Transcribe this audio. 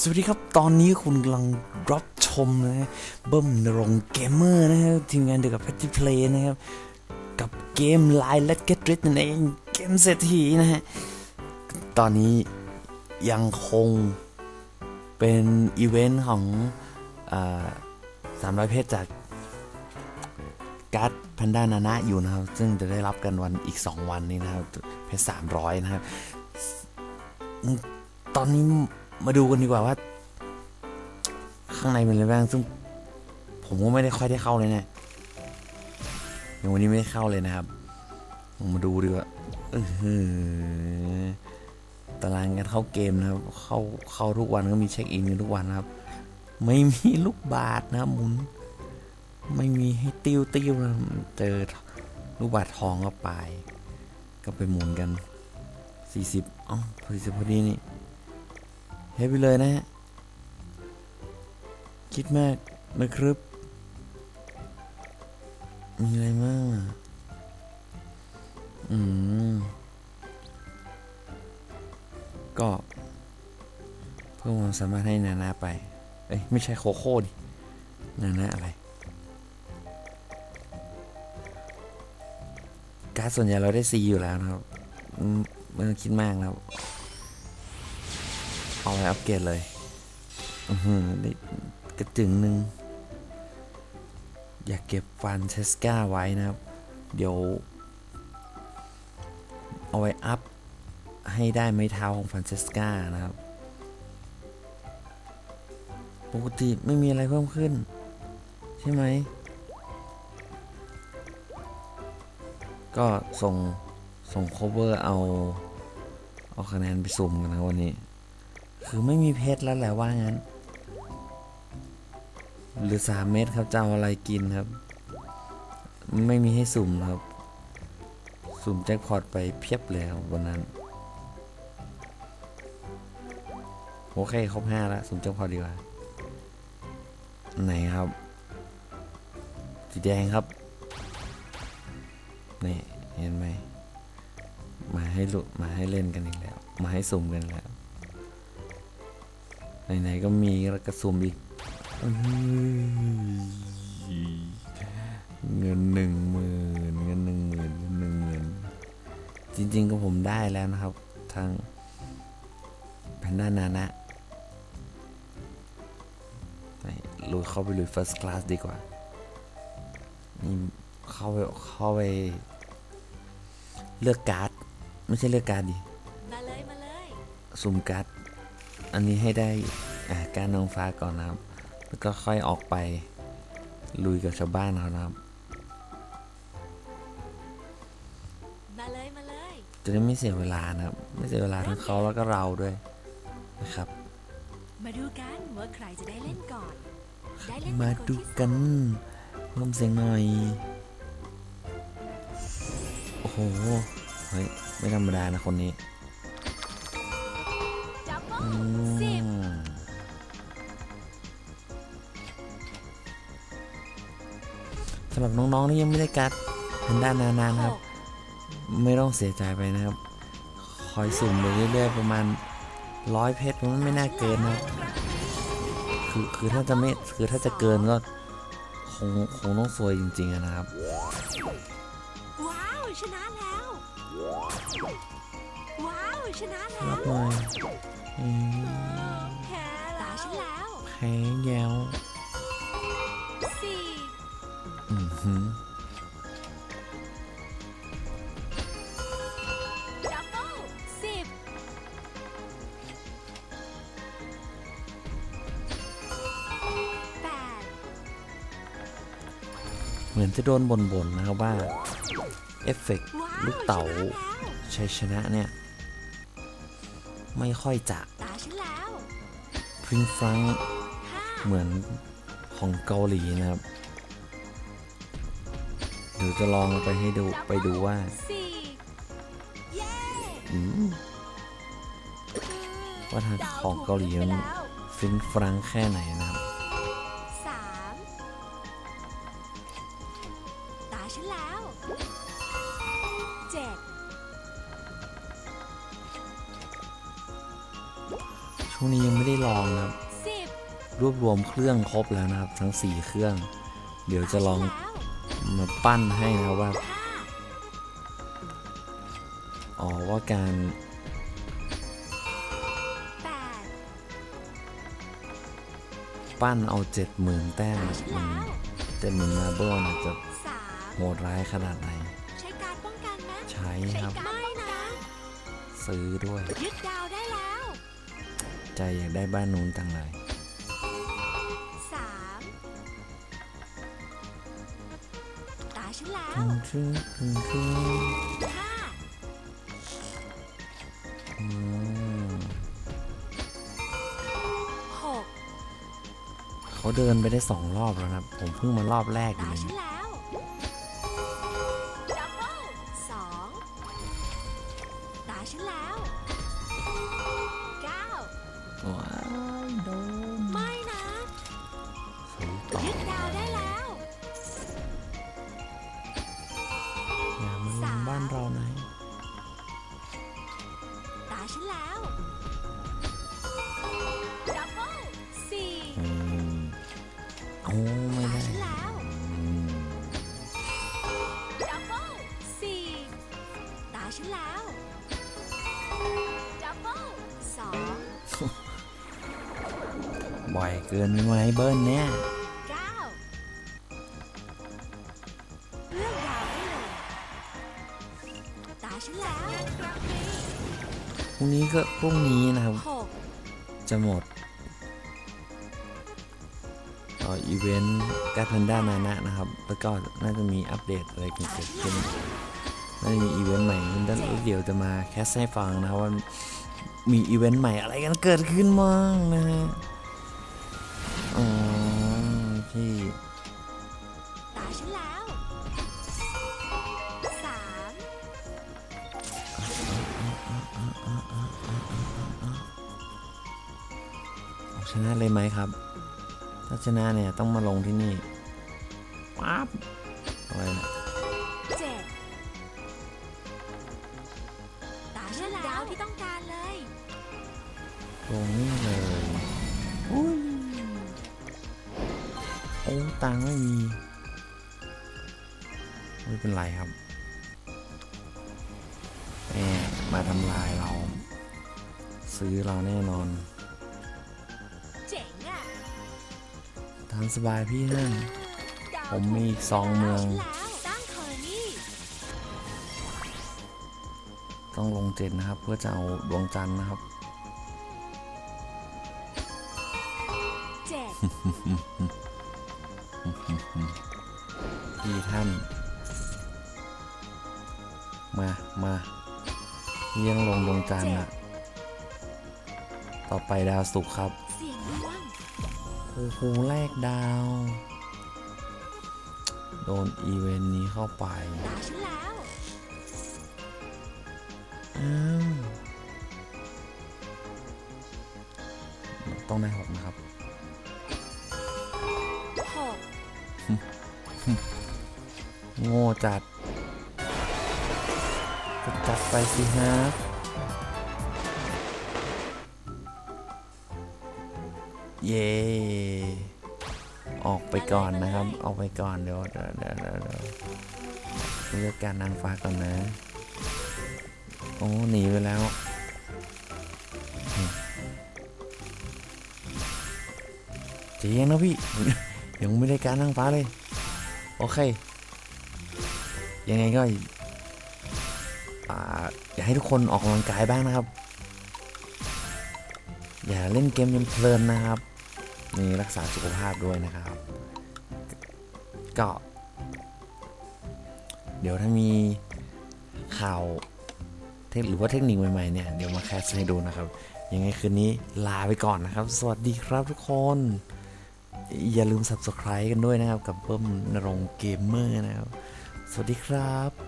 สวัสดีครับ ตอนนี้คุณกำลังรับชมนะฮะเบิ้มนรงเกมเมอร์นะครับทีมงานเดียวกับ p พ t ิ Play นะครับ กับเกม Line Let's Get Rich นั่นเองเกมเศรษฐีนะฮะ ตอนนี้ยังคงเป็นอีเวนต์ของสามร้อยเพชรจากการ์ดแพนด้านานะอยู่นะครับ ซึ่งจะได้รับกันวันอีก 2 วันนี้นะครับ เพชรสามร้อยนะครับ ตอนนี้ มาดูกันดีกว่าว่า ข้างในเป็นอะไรบ้างซึ่ง ผมก็ไม่ได้ค่อยได้เข้าเลยเนะอย่างวันนี้ไม่ได้เข้าเลยนะครับมาดูดีกว่าเออตารางการเข้าเกมนะครับ เข้าเข้าทุกวันก็มีเช็คอินกันทุกวันนะครับ ไม่มีลูกบาทนะหมุน ไม่มีให้ติ้วติ้วนะเจอลูกบาททองก็ไป ก็ไปหมุนกัน 40อ๋อพอดีพอดีนี่ เฮ้ไปเลยนะฮะ คิดมากนะครับ มีอะไรมากอืม ก็ เพิ่มความสามารถให้นานาไป เอ้ย ไม่ใช่โคโค่ดิ นานาอะไร การดส่วนใหญ่เราได้ซีอยู่แล้วนะครับไม่ต้องคิดมากนะครับ เอาไปอัปเกรดเลย อือหือได้กระจึงหนึ่งอยากเก็บฟันเชสกาไว้นะครับ เดี๋ยว เอาไว้อัพให้ได้ไม้เท้าของฟันเชสกานะครับ ปกติไม่มีอะไรเพิ่มขึ้น ใช่ไหม ก็ส่งส่งโคเวอร์เอา เอาคะแนนไปสุ่มกันนะวันนี้ คือไม่มีเพชรแล้วแหละว่างั้น หรือสามเม็ดครับจะเอาอะไรกินครับ ไม่มีให้สุ่มครับ สุ่มแจ็คพอตไปเพียบเลยครับวันนั้น โอเคครบห้าแล้ว สุ่มแจ็คพอตดีกว่า ไหนครับสีแดงครับ นี่เห็นไหมมาให้ลุมาให้เล่นกันอีกแล้ว มาให้สุ่มกันแล้ว ไหนๆก็มีแล้วก็สุ่มอีกอื้อหือเงินหนึ่งหมื่นเงินหนึ่งหมื่นเงินหนึ่งหมื่นจริง ๆ ก็ผมได้แล้วนะครับ ทางแพนด้านานะไปลุยเข้าไปลุย first class ดีกว่า นี่เข้าไปเข้าไป เลือกการ์ด ไม่ใช่เลือกการ์ดดิ มาเลย มาเลย สุ่มการ์ด อันนี้ให้ได้อ่าการนองฟ้าก่อนนะครับ แล้วก็ค่อยออกไปลุยกับชาวบ้านเขานะครับ มาเลย มาเลย จะได้ไม่เสียเวลานะครับ ไม่เสียเวลาทั้งเขาแล้วก็เราด้วยนะครับ มาดูกันว่าใครจะได้เล่นก่อน ได้เล่นมาเป็นคนดูที่สองกันเพิ่มเสียงหน่อย โอ้โห เฮ้ย ไม่ธรรมดานะคนนี้ สำหรับน้องๆที่ยังไม่ได้กัดทันด้านนานานะครับหกไม่ต้องเสียใจไปนะครับ คอยสุ่มไปเรื่อยๆประมาณร้อยเพชรมันไม่น่าเกินนะครับคือคือถ้าจะไม่คือถ้าจะเกินก็คงคงต้องซวยจริงๆอะนะครับ ว้าวชนะแล้วว้าวชนะแล้รัวบหน่อยอืมแพ้ตาฉันแล้วแพ้แยว เหมือนจะโดนบ่นๆนะครับว่า เอฟเฟกต์ลูกเต๋าชัยชนะเนี่ย ไม่ค่อยจะตาฉันแล้วพริ้งฟรังเหมือนของเกาหลีนะครับเดี๋ยวจะลองไปให้ดูไปดูว่าว่าทางของเกาหลีมันดวถูกไปแล้วฟริ้งฟรังแค่ไหนนะ ฉันแล้ว เจ็ดช่วงนี้ยังไม่ได้ลองนะครับ สิบรวบรวมเครื่องครบแล้วนะครับ ทั้ง 4 เครื่อง เดี๋ยวจะลองแล้วมาปั้นให้นะครับว่า ห้าอ๋อว่าการแปดปั้นเอาเจ็ดหมื่นแต้มตาฉันมันแล้วเจ็ดหมื่นมาเบิลนะจะสาม โหดร้ายขนาดไหน ใช้การป้องกันไหมใช้ใช้ครับการไม่นะซื้อด้วย ยึดดาวได้แล้ว ใจอยากได้บ้านนู้นจังเลยสามตาฉันแล้วถึงถึงถึงถึงห้าอืมหกเขาเดินไปได้สองรอบแล้วนะครับผมเพิ่งมารอบแรกอยู่ตาเลยฉันเนี่ยแล้ว ยึดดาวได้แล้วอย่ามาลงบ้านเรานะตาฉันแล้วดับเบิลสี่อืมโอ้ไม่ตาได้ฉันแล้วอืมดับเบิลสี่ตาฉันแล้วดับเบิลสองบ่อยเกินไปไหมเบิ้ลเนี่ย ฉันแล้วพรุ่งนี้ก็พรุ่งนี้นะครับ หกจะหมดเอ่ออีเวนต์การ์พันด้านานะนะครับ แล้วก็น่าจะมีอัปเดตอะไรเกิดขึ้นน่าจะมีอีเวนต์ใหม่ขึ้นแล้วเดี๋ยวจะมาแคสให้ฟังนะครับว่ามีอีเวนต์ใหม่อะไรกันเกิดขึ้นบ้างนะฮะอ๋อ ชนะเลยไหมครับ ถ้าชนะเนี่ยต้องมาลงที่นี่ปั๊บอะไรนะเจ็ดตาฉันแล้วดาวที่ต้องการเลยลงนี่เลยอุ้ยโอ้ตังค์ไม่มีไม่เป็นไรครับแหมมาทำลายเรา ซื้อเราแน่นอนานสบายพี่นั่นดาวผมมีอีกสองเมืองตาฉันแล้วสร้างคอลนี่ต้องลงเจ็ดนะครับ เพื่อจะเอาดวงจันทร์นะครับเจ็ดพี่ท่าน มามาพี่ยังลงดวงจันทร์อะต่อไปดาวศุกร์ครับเสียงดวง โอ้โหแลกดาว โดนอีเวนต์นี้เข้าไปต้อ้าวต้องได้หกนะครับหกโง่จัด จัดไปสิฮะ เย่ออกไปก่อนนะครับ ออกไปก่อนเดี๋ยวเดี๋ยวเดี๋ยวเดี๋ยวเดี๋ยวเลือกการนางฟ้าก่อนนะ โอ้หนีไปแล้ว เจียงนะพี่ ยังไม่ได้การนางฟ้าเลย โอเค ยังไงก็อ่าอยากให้ทุกคนออกกำลังกายบ้างนะครับ อย่าเล่นเกมจนเพลินนะครับ นี่รักษาสุขภาพด้วยนะครับ ก็ เดี๋ยวถ้ามีข่าวหรือว่าเทคนิคใหม่ๆเนี่ย เดี๋ยวมาแคสให้ดูนะครับ ยังไงคืนนี้ลาไปก่อนนะครับ สวัสดีครับทุกคน อย่าลืม subscribe กันด้วยนะครับ กับเบิ้มนรงเกมเมอร์นะครับ สวัสดีครับ